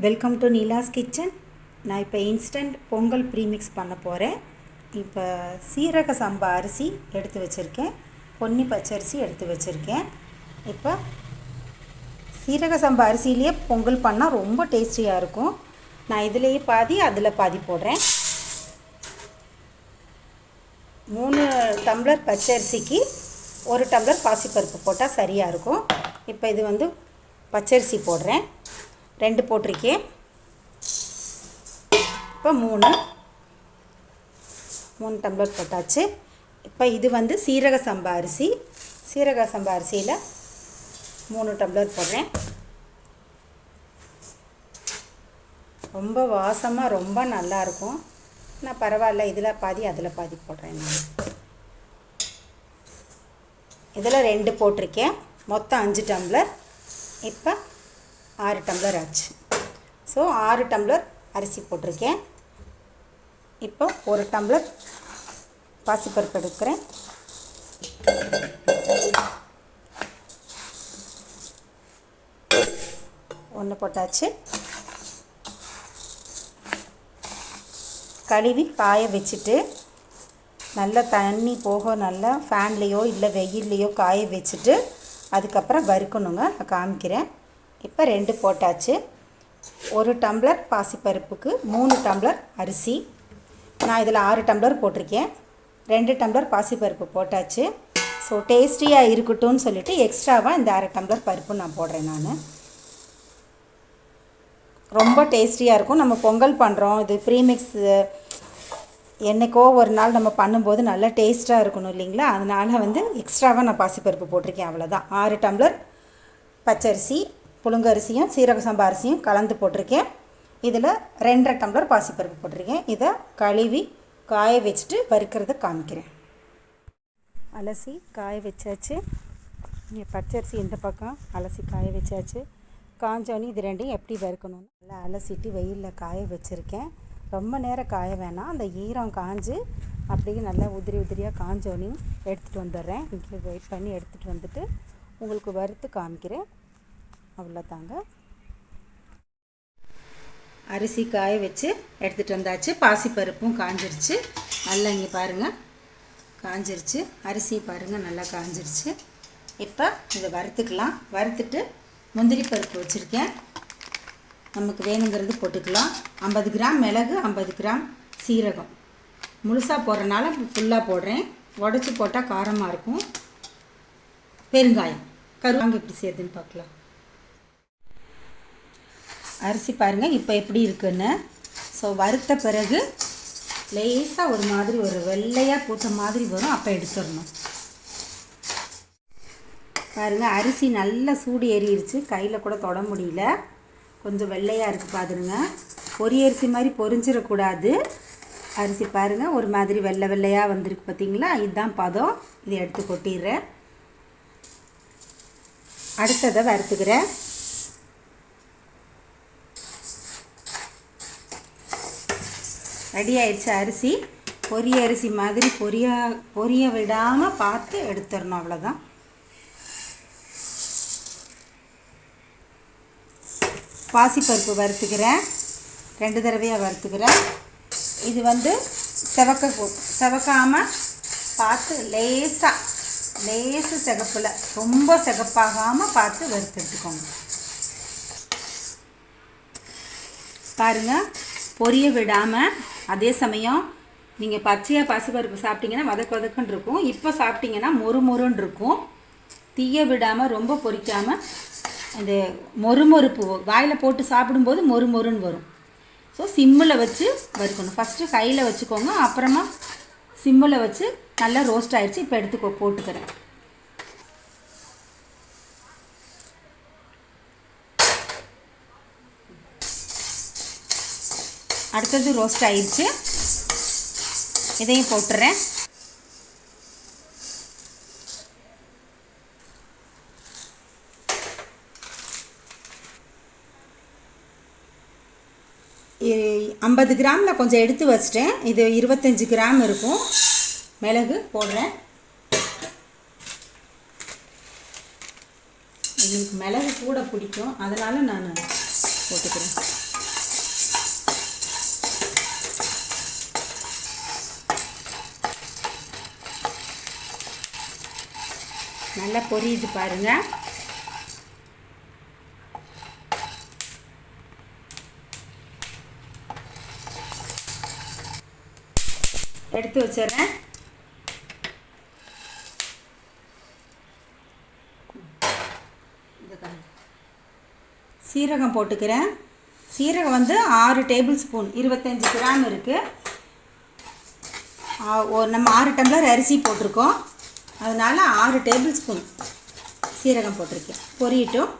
Welcome to Neela's kitchen நான் இப்போ instant Pongal premix பண்ண போகிறேன் இப்போ சீரக சம்பா அரிசி எடுத்து வச்சுருக்கேன். பொன்னி பச்சரிசி எடுத்து வச்சுருக்கேன். இப்போ சீரக சம்பா அரிசியிலேயே பொங்கல் பண்ணால் ரொம்ப டேஸ்டியாக இருக்கும். நான் இதுலேயே பாதி அதில் பாதி போடுறேன். மூணு டம்ளர் பச்சரிசிக்கு ஒரு டம்ளர் பாசிப்பருப்பு போட்டால் சரியாக இருக்கும். இப்போ இது வந்து பச்சரிசி போடுறேன். ரெண்டு போட்டிருக்கேன். இப்போ மூணு. மூணு டம்ளர் போட்டாச்சு. இப்போ இது வந்து சீரக சம்பா அரிசி. சீரக சம்பா அரிசியில் மூணு டம்ளர் போடுறேன். ரொம்ப வாசமாக ரொம்ப நல்லாயிருக்கும் நான் பரவாயில்ல இதில் பாதி அதில் பாதி போடுறேன் நான். இதில் ரெண்டு போட்டிருக்கேன். மொத்தம் அஞ்சு டம்ளர் இப்போ ஆறு டம்ளர் ஆச்சு. ஸோ ஆறு டம்ளர் அரிசி போட்டிருக்கேன். இப்போ ஒரு டம்ளர் பாசிப்பருப்பு எடுக்கிறேன். ஒன்று போட்டாச்சு. கழுவி காய வச்சுட்டு நல்லா தண்ணி போக நல்லா ஃபேன்லேயோ இல்லை வெயில்லையோ காய வச்சுட்டு அதுக்கப்புறம் வறுக்கணுங்க. நான் காமிக்கிறேன். இப்போ ரெண்டு போட்டாச்சு. ஒரு டம்ளர் பாசிப்பருப்புக்கு மூணு டம்ளர் அரிசி. நான் இதில் ஆறு டம்ளர் போட்டிருக்கேன். ரெண்டு டம்ளர் பாசிப்பருப்பு போட்டாச்சு. ஸோ டேஸ்டியாக இருக்கட்டும்னு சொல்லிட்டு எக்ஸ்ட்ராவாக இந்த அரை டம்ளர் பருப்பு நான் போடுறேன் நான். ரொம்ப டேஸ்டியாக இருக்கும். நம்ம பொங்கல் பண்ணுறோம் இது ப்ரீமிக்ஸ் என்றைக்கோ ஒரு நாள் நம்ம பண்ணும்போது நல்லா டேஸ்ட்டாக இருக்கணும் இல்லைங்களா? அதனால் வந்து எக்ஸ்ட்ராவாக நான் பாசிப்பருப்பு போட்டிருக்கேன். அவ்வளோதான் ஆறு டம்ளர் பச்சரிசி புழுங்கரிசியும் சீரக சம்பா அரிசியும் கலந்து போட்டிருக்கேன். இதில் ரெண்டரை டம்ளர் பாசிப்பருப்பு போட்டிருக்கேன். இதை கழுவி காய வச்சுட்டு வறுக்கிறத காமிக்கிறேன். அலசி காய வச்சாச்சு. பச்சரிசி இந்த பக்கம் அலசி காய வச்சாச்சு. காஞ்சோனி இது ரெண்டையும் எப்படி வறுக்கணும்னு நல்லா அலசிட்டு வெயிலில் காய வச்சுருக்கேன். ரொம்ப நேரம் காய வேணாம். அந்த ஈரம் காஞ்சு அப்படியே நல்லா உதிரி உதிரியாக காஞ்சோனையும் எடுத்துகிட்டு வந்துடுறேன். இங்கே வெயிட் பண்ணி எடுத்துகிட்டு வந்துட்டு உங்களுக்கு வறுத்து காமிக்கிறேன். அவ்வளோதாங்க. அரிசி காய வச்சு எடுத்துகிட்டு வந்தாச்சு. பாசிப்பருப்பும் காஞ்சிருச்சு. நல்லா இங்கே பாருங்கள் காஞ்சிருச்சு. அரிசி பாருங்கள் நல்லா காஞ்சிருச்சு. இப்போ இதை வறுத்துக்கலாம். வறுத்துட்டு முந்திரி பருப்பு வச்சுருக்கேன். நமக்கு வேணுங்கிறது போட்டுக்கலாம். ஐம்பது கிராம் மிளகு ஐம்பது கிராம் சீரகம். முழுசாக போடுறனால ஃபுல்லாக போடுறேன். உடச்சி போட்டால் காரமாக இருக்கும். பெருங்காயம். கருவாங்க எப்படி செய்யுதுன்னு பார்க்கலாம். அரிசி பாருங்கள் இப்போ எப்படி இருக்குன்னு. ஸோ வறுத்த பிறகு லேசாக ஒரு மாதிரி ஒரு வெள்ளையாக பூத்த மாதிரி வரும். அப்போ எடுத்துடணும். பாருங்கள் அரிசி நல்லா சூடு ஏறிடுச்சு கையில் கூட தொட முடியல. கொஞ்சம் வெள்ளையாக இருக்குது பாருங்க பொறி அரிசி மாதிரி பொரிஞ்சிடக்கூடாது. அரிசி பாருங்கள் ஒரு மாதிரி வெள்ளை வெள்ளையாக வந்திருக்கு பார்த்தீங்களா இதுதான் பதம். இதை எடுத்து கொட்டிடுறேன். அடுத்ததை வறுத்துக்கிறேன். ரெடி ஆயிடுச்சு அரிசி. பொரிய அரிசி மாதிரி பொரிய பொரிய விடாமல் பார்த்து எடுத்துடணும் அவ்வளோதான் பாசிப்பருப்பு வறுத்துக்கிறேன். ரெண்டு தடவையாக வறுத்துக்கிறேன். இது வந்து செவக்க செவக்காமல் பார்த்து லேசாக லேசு சிகப்பில் ரொம்ப சிகப்பாகாமல் பார்த்து வறுத்து எடுத்துக்கோங்க. பாருங்கள் பொரிய விடாமல் அதே சமயம் நீங்கள் பச்சையாக பாசிப்பருப்பு சாப்பிட்டீங்கன்னா வதக்கு வதக்குன்னு இருக்கும். இப்போ சாப்பிட்டீங்கன்னா மொறு மொறுன்னு இருக்கும். தீய விடாமல் ரொம்ப பொரிக்காமல் அந்த மொறு மொறுப்பு வாயில் போட்டு சாப்பிடும்போது மொறு மொறுன்னு வரும். ஸோ சிம்மில் வச்சு வறுக்கணும். ஃபஸ்ட்டு கையில் வச்சுக்கோங்க. அப்புறமா சிம்மில் வச்சு நல்லா ரோஸ்ட் ஆகிடுச்சு இப்போ எடுத்து போட்டுக்கிறேன். அடுத்தது ரோஸ்ட் ஆயிடுச்சு. இதையும் போட்டுறேன். ஐம்பது கிராமில் கொஞ்சம் எடுத்து வச்சிட்டேன். இது இருபத்தஞ்சி கிராம் இருக்கும். மிளகு போடுறேன். எங்களுக்கு மிளகு கூட பிடிக்கும். அதனால் நான் போட்டுக்கிறேன். நல்லா பொரியுது பாருங்கள் எடுத்து வச்சிடுறேன். சீரகம் போட்டுக்கிறேன். சீரகம் வந்து ஆறு டேபிள் ஸ்பூன் இருபத்தஞ்சி கிராம் இருக்குது ஒரு நம்ம ஆறு டம்ளர் அரிசி போட்டிருக்கோம். அதனால் ஆறு டேபிள் ஸ்பூன் சீரகம் போட்டிருக்கேன். பொரியட்டும்.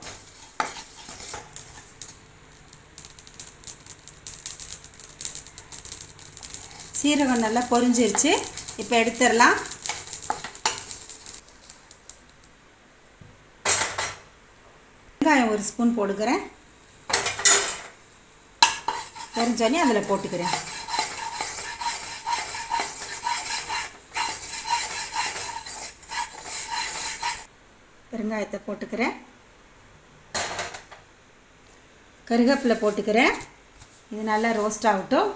சீரகம் நல்லா பொரிஞ்சிருச்சு. இப்போ எடுத்துடலாம். வெங்காயம் ஒரு ஸ்பூன் போட்டுக்கிறேன். தெரிஞ்சோடனே அதில் போட்டுக்கிறேன். பெருங்காயத்தை போட்டுக்கிறேன். கருவேப்பிலை போட்டுக்கிறேன். இது நல்லா ரோஸ்ட் ஆகட்டும்.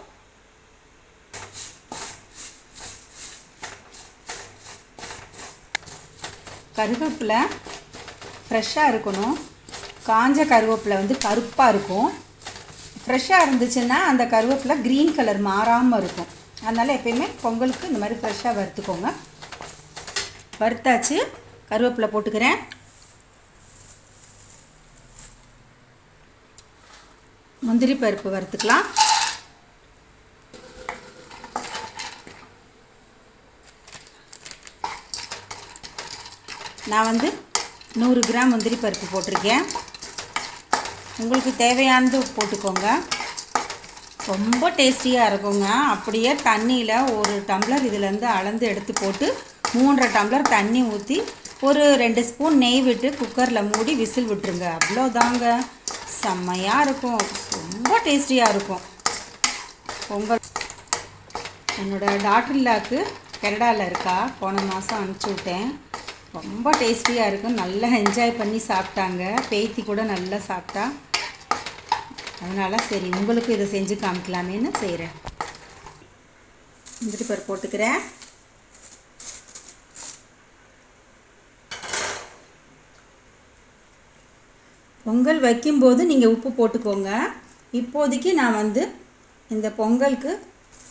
கருவேப்பிலை ஃப்ரெஷ்ஷாக இருக்கணும். காஞ்ச கருவேப்பிலை வந்து கருப்பாக இருக்கும். ஃப்ரெஷ்ஷாக இருந்துச்சுன்னா அந்த கருவேப்பிலை க்ரீன் கலர் மாறாமல் இருக்கும். அதனால் எப்பயுமே பொங்கலுக்கு இந்த மாதிரி ஃப்ரெஷ்ஷாக வறுத்துக்கோங்க. வறுத்தாச்சு. கருவேப்பிலை போட்டுக்கிறேன். முந்திரி பருப்பு வறுத்துக்கலாம். நான் வந்து நூறு கிராம் முந்திரி பருப்பு போட்டிருக்கேன். உங்களுக்கு தேவையானது போட்டுக்கோங்க. ரொம்ப டேஸ்டியாக இருக்குங்க. அப்படியே தண்ணியில் ஒரு டம்ளர் இதிலேருந்து அளந்து எடுத்து போட்டு மூன்றரை டம்ளர் தண்ணி ஊற்றி ஒரு ரெண்டு ஸ்பூன் நெய் விட்டு குக்கரில் மூடி விசில் விட்டுருங்க. அவ்வளோதாங்க செம்மையாக இருக்கும். ரொம்ப டேஸ்டியாக இருக்கும். பொங்கல் என்னோடய டாக்டர்லாக்கு கனடாவில் இருக்கா. போன மாதம் அனுப்பிச்சி விட்டேன். ரொம்ப டேஸ்டியாக இருக்கும் நல்லா என்ஜாய் பண்ணி சாப்பிட்டாங்க. பேத்தி கூட நல்லா சாப்பிட்டா. அதனால் சரி உங்களுக்கும் இதை செஞ்சு காமிக்கலாமேன்னு செய்கிறேன் முந்திரி பருப்பு போட்டுக்கிறேன். பொங்கல் வைக்கும்போது நீங்கள் உப்பு போட்டுக்கோங்க. இப்போதைக்கு நான் வந்து இந்த பொங்கலுக்கு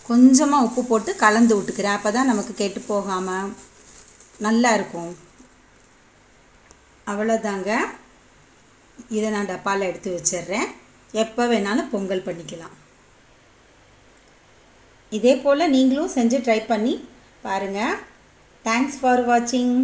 கொஞ்சமாக உப்பு போட்டு கலந்து விட்டுக்கிறேன். அப்போ தான் நமக்கு கெட்டு போகாமல் நல்லா இருக்கும். அவ்வளோதாங்க இதை நான் டப்பாவில் எடுத்து வச்சிடுறேன். எப்போ வேணாலும் பொங்கல் பண்ணிக்கலாம். இதே போல் நீங்களும் செஞ்சு ட்ரை பண்ணி பாருங்கள் தேங்க்ஸ் ஃபார் வாட்சிங்